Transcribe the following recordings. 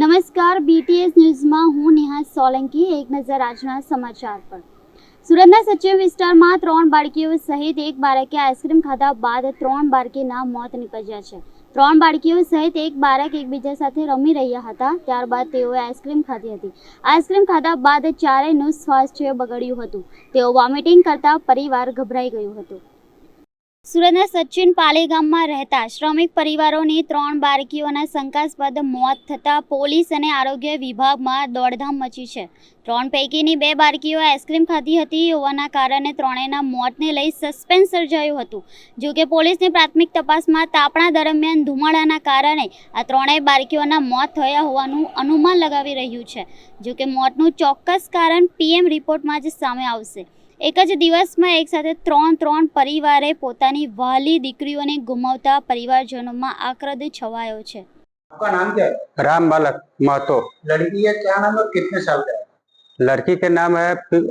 નમસ્કાર બીટીએસ ન્યૂઝમાં હું નેહા સોલંકી એક નજર આજના સમાચાર પર સુરતના સચિવ વિસ્તારમાં ત્રણ બાળકીઓ સહિત એક બાળકે આઈસ્ક્રીમ ખાધા બાદ ત્રણ બાળકીના મોત નીપજ્યા છે ત્રણ બાળકીઓ સહિત એક બાળક એકબીજા સાથે રમી રહ્યા હતા ત્યારબાદ તેઓએ આઈસ્ક્રીમ ખાધી હતી આઈસ્ક્રીમ ખાધા બાદ ચારેયનું સ્વાસ્થ્ય બગડ્યું હતું તેઓ વોમિટિંગ કરતા પરિવાર ગભરાઈ ગયું હતું સુરતના સચિન પાલી ગામમાં રહેતા શ્રમિક પરિવારોની ત્રણ બાળકીઓના શંકાસ્પદ મોત થતાં પોલીસ અને આરોગ્ય વિભાગમાં દોડધામ મચી છે ત્રણ પૈકીની બે બાળકીઓ આઈસ્ક્રીમ ખાધી હતી હોવાના કારણે ત્રણેયના મોતને લઈ સસ્પેન્સ સર્જાયું હતું જોકે પોલીસની પ્રાથમિક તપાસમાં તાપણા દરમિયાન ધુમાડાના કારણે આ ત્રણેય બાળકીઓના મોત થયા હોવાનું અનુમાન લગાવી રહ્યું છે જોકે મોતનું ચોક્કસ કારણ પીએમ રિપોર્ટમાં જ સામે આવશે एकज दिवस में एक साथ 3 3 परिवारें પોતાની વાલી દીકરીઓને घुમવતા પરિવારજનોમાં આકરાદ છવાયો છે આપકા નામ કે રામબાલક મઠો લડકીયા કે નામ હૈ કિતને સાલ કૈ લડકી કે નામ હૈ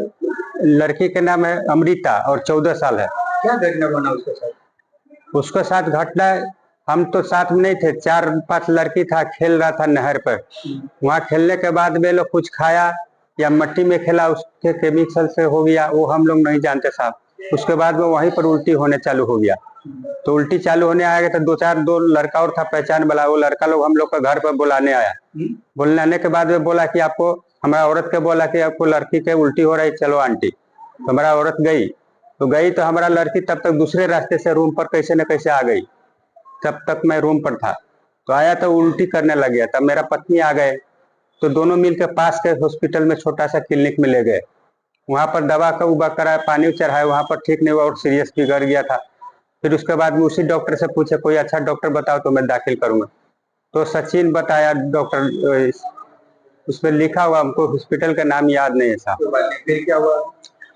લડકી કે નામ મે અમૃતા ઓર 14 સાલ હૈ ક્યા દેખને બના ઉસકે સાથ ઘટના હમ તો સાથ મે નહી થે ચાર પાંચ લડકી થા ખેલ રહા થા નહેર પર વહા ખેલને કે બાદ મે લો કુછ ખાયા या मट्टी में खेला उसके केमिकल से हो गया वो हम लोग नहीं जानते साहब उसके बाद में वहीं पर उल्टी होने चालू हो गया तो उल्टी चालू होने आया तो दो चार दो लड़का और था पहचान वाला वो लड़का लोग हम लोग का घर पर बुलाने आया हम्म। बुलाने आने के बाद में बोला कि आपको हमारा औरत के बोला कि आपको लड़की के उल्टी हो रही चलो आंटी तो हमारा औरत गई तो गई तो हमारा लड़की तब तक दूसरे रास्ते से रूम पर कैसे न कैसे आ गई तब तक मैं रूम पर था तो आया तो उल्टी करने लग गया तब मेरा पत्नी आ गए तो दोनों मिलकर पास के हॉस्पिटल में छोटा सा क्लिनिक में ले गए वहाँ पर दवा का उबा कराए पानी चढ़ाए वहाँ पर ठीक नहीं हुआ और सीरियस बिगड़ गया था फिर उसके बाद में उसी डॉक्टर से पूछे कोई अच्छा डॉक्टर बताओ तो मैं दाखिल करूँगा तो सचिन बताया डॉक्टर उस पर लिखा हुआ हमको हॉस्पिटल का नाम याद नहीं है साहब फिर क्या हुआ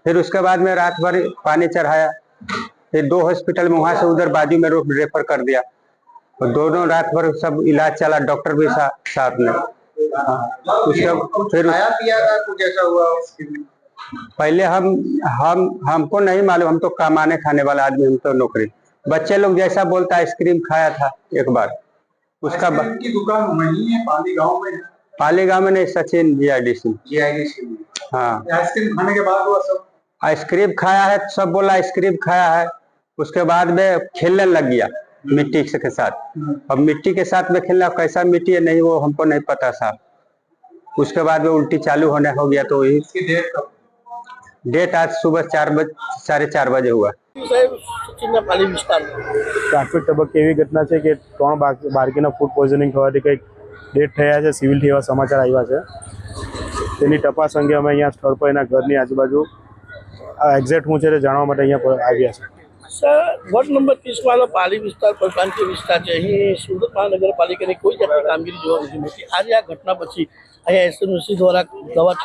फिर उसके बाद में रात भर पानी चढ़ाया फिर दो हॉस्पिटल में वहाँ से उधर बाजू में रेफर कर दिया और दोनों रात भर सब इलाज चला डॉक्टर भी साथ में उसका हाँ। फिर खाया पिया तो हुआ पहले हम हम हमको नहीं मालूम हम तो कमाने खाने वाला आदमी हम तो नौकरी बच्चे लोग जैसा बोलता आइसक्रीम खाया था एक बार उसका की दुकान वही है पाली गाँव में पाली में नहीं Sachin G I D C G I D C हाँ आइसक्रीम खाने के बाद हुआ सब आइसक्रीम खाया है सब बोला आइसक्रीम खाया है उसके बाद में खेलने लग गया मिट्टी के साथ हाँ। अब मिट्टी के साथ में खेलना कैसा मिट्टी है नहीं वो हमको नहीं पता साहब उसके बाद में उल्टी चालू होने हो गया तो वही डेट आज सुबह चार बज साढ़े ચાર વાગે હુઆ ટ્રાફિક તબક્કે એવી ઘટના છે કે ત્રણ બાળકીના ફૂડ પોઈઝનિંગ થવાથી કંઈક ડેટ થયા છે સિવિલ એવા સમાચાર આવ્યા છે તેની તપાસ અંગે અમે અહીંયા સ્થળ પર એના ઘરની આજુબાજુ એક્ઝેક્ટ હું છે તે જાણવા માટે અહીંયા આવ્યા છે સર વોર્ડ નંબર ત્રીસમાંનો પાલી વિસ્તાર પંચાંકી વિસ્તાર છે અહીં સુરત મહાનગરપાલિકાની કોઈ જાતની કામગીરી જોવા નથી મળતી આજે આ ઘટના પછી અહીંયા એસએમસી દ્વારા દવા વાત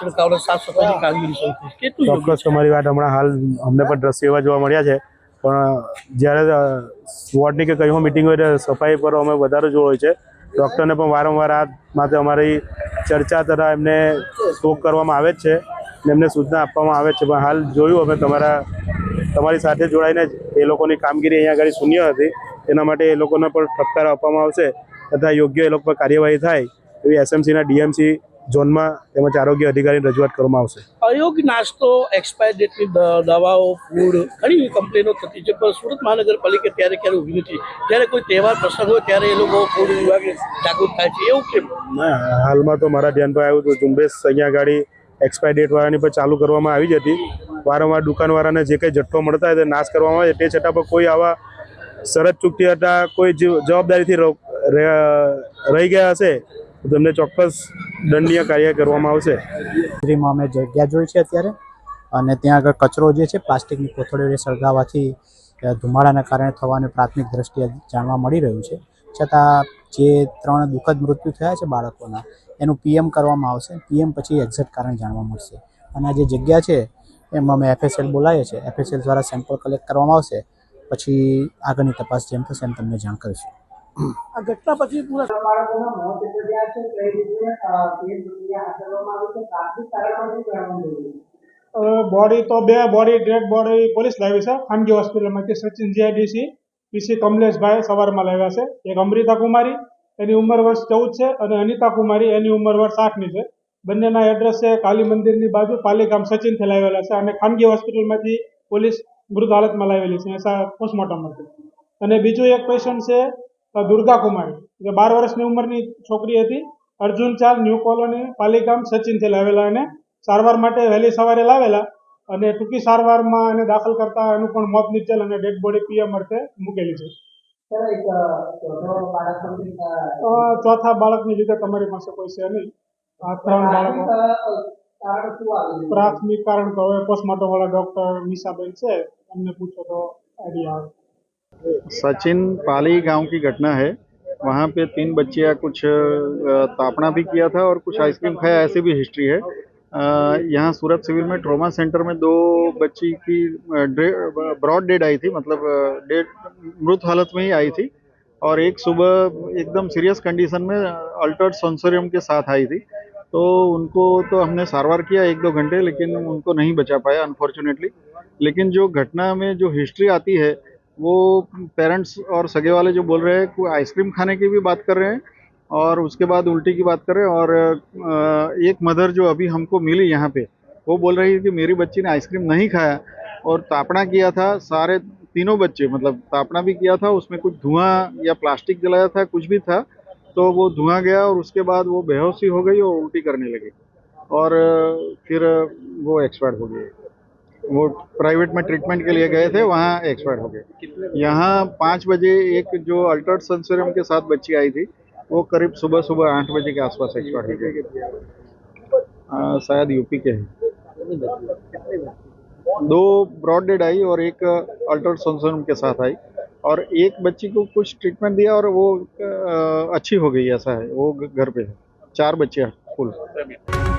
હમણાં હાલ અમને પણ દ્રશ્ય એવા જોવા મળ્યા છે પણ જ્યારે વોર્ડની કે કઈ મિટિંગ હોય ત્યારે સફાઈ પર અમે વધારે જોર હોય છે ડૉક્ટરને પણ વારંવાર આ માટે અમારી ચર્ચા તથા એમને શોક કરવામાં આવે જ છે ને એમને સૂચના આપવામાં આવે છે પણ હાલ જોયું અમે તમારા તમારી સાથે જોડાઈને એ લોકોની કામગીરી અહીંયા આગળ શૂન્ય હતી એના માટે એ લોકોને પણ ઠપકાર આપવામાં આવશે તથા યોગ્ય એ લોકો પર કાર્યવાહી થાય એવી એસએમસીના ડીએમસી ઝોનમાં તેમજ આરોગ્ય અધિકારીની રજૂઆત કરવામાં આવશે અયોગ્ય નાસ્તો એક્સપાયર ડેટની દવાઓ ફૂડ ઘણી એવી કમ્પ્લેનો થતી છે પણ સુરત મહાનગરપાલિકા ત્યારે ક્યારે ઊભી નથી જ્યારે કોઈ તહેવાર પ્રસંગ હોય ત્યારે એ લોકો ફૂડ વિભાગે જાગૃત થાય છે એવું કેમ હાલમાં તો મારા ધ્યાન પર આવ્યું હતું ઝુંબેશ અહીંયા ગાડી એક્સપાયર ડેટવાળાની પર ચાલુ કરવામાં આવી જ હતી વારંવાર દુકાનવાળાને જે કંઈ જથ્થો મળતા હોય તે નાશ કરવામાં આવે તે છતાં પણ કોઈ આવા શરત ચૂકતી હતા કોઈ જવાબદારીથી રહી ગયા હશે તેમને ચોક્કસ દંડનીય કાર્ય કરવામાં આવશે શ્રીમાં અમે જગ્યા જોઈ છે અત્યારે અને ત્યાં આગળ કચરો જે છે પ્લાસ્ટિકની કોથળીઓને સળગાવવાથી ધુમાડાના કારણે થવાની પ્રાથમિક દ્રષ્ટિએ જાણવા મળી રહ્યું છે છતાં જે ત્રણ દુઃખદ મૃત્યુ થયા છે બાળકોના એનું પીએમ કરવામાં આવશે પીએમ પછી એક્ઝેક્ટ કારણ જાણવા મળશે અને આ જે જગ્યા છે એમાં અમે એફએસએલ બોલાવીએ છીએ એફએસએલ દ્વારા સેમ્પલ કલેક્ટ કરવામાં આવશે પછી આગળની તપાસ જેમ થશે એમ તમને જાણ કરીશું આ ઘટના પછી પૂરા બોડી તો બે બોડી ડેડ બોડી પોલીસ લાવી છે ખાનગી હોસ્પિટલમાંથી સચિન જીઆઈડીસી પીસી કમલેશભાઈ સવારમાં લાવ્યા છે એક અમૃતા કુમારી એની ઉંમર વર્ષ ચૌદ છે અને અનિતા કુમારી એની ઉંમર વર્ષ આઠની છે બંનેના એડ્રેસ છે કાલી મંદિરની બાજુ પાલીગામ સચિન સચિનથી લાવેલા છે અને ખાનગી હોસ્પિટલમાંથી પોલીસ મૃત હાલતમાં લાવેલી છે પોસ્ટમોર્ટમ અને બીજું એક પેશન્ટ છે દુર્ગા કુમારી જે બાર વર્ષની ઉંમરની છોકરી હતી અર્જુન ચાર ન્યૂ કોલોની પાલિકામ સચિનથી લાવેલા અને સારવાર માટે વહેલી સવારે લાવેલા અને ટૂંકી સારવારમાં એને દાખલ કરતા એનું પણ મોત નીપજેલ અને ડેડ બોડી પીએમ અર્થે મૂકેલી છે ચોથા બાળકની રીતે તમારી પાસે કોઈ છે નહીં આ ત્રણ બાળક પ્રાથમિક કારણ તો પોસ્ટમોર્ટમ વાળા ડોક્ટર નિશાબેન છે એમને પૂછો તો આઈડિયા આવે सचिन पाली गांव की घटना है वहाँ पे तीन बच्चियाँ कुछ तापना भी किया था और कुछ आइसक्रीम खाया ऐसी भी हिस्ट्री है यहाँ सूरत सिविल में ट्रॉमा सेंटर में दो बच्ची की ब्रॉड डेड आई थी मतलब डेड मृत हालत में ही आई थी और एक सुबह एकदम सीरियस कंडीशन में अल्टर्ड सेंसोरियम के साथ आई थी तो उनको तो हमने सारवार किया एक दो घंटे लेकिन उनको नहीं बचा पाया अनफॉर्चुनेटली लेकिन जो घटना में जो हिस्ट्री आती है वो पेरेंट्स और सगे वाले जो बोल रहे हैं कोई आइसक्रीम खाने की भी बात कर रहे हैं और उसके बाद उल्टी की बात कर रहे हैं और एक मदर जो अभी हमको मिली यहाँ पे वो बोल रही है कि मेरी बच्ची ने आइसक्रीम नहीं खाया और तापना किया था सारे तीनों बच्चे मतलब तापना भी किया था उसमें कुछ धुआं या प्लास्टिक जलाया था कुछ भी था तो वो धुआं गया और उसके बाद वो बेहोशी हो गई और उल्टी करने लगी और फिर वो एक्सपायर हो गई वो प्राइवेट में ट्रीटमेंट के लिए गए थे वहाँ एक्सपायर हो गए यहाँ पाँच बजे एक जो अल्टर्ड सेंसोरियम के साथ बच्ची आई थी वो करीब सुबह सुबह आठ बजे के आसपास एक्सपायर हो गए हाँ, शायद यूपी के हैं दो ब्रॉड डेड आई और एक अल्टर्ड सेंसोरियम के साथ आई और एक बच्ची को कुछ ट्रीटमेंट दिया और वो अच्छी हो गई ऐसा है वो घर पे है चार हैं फुल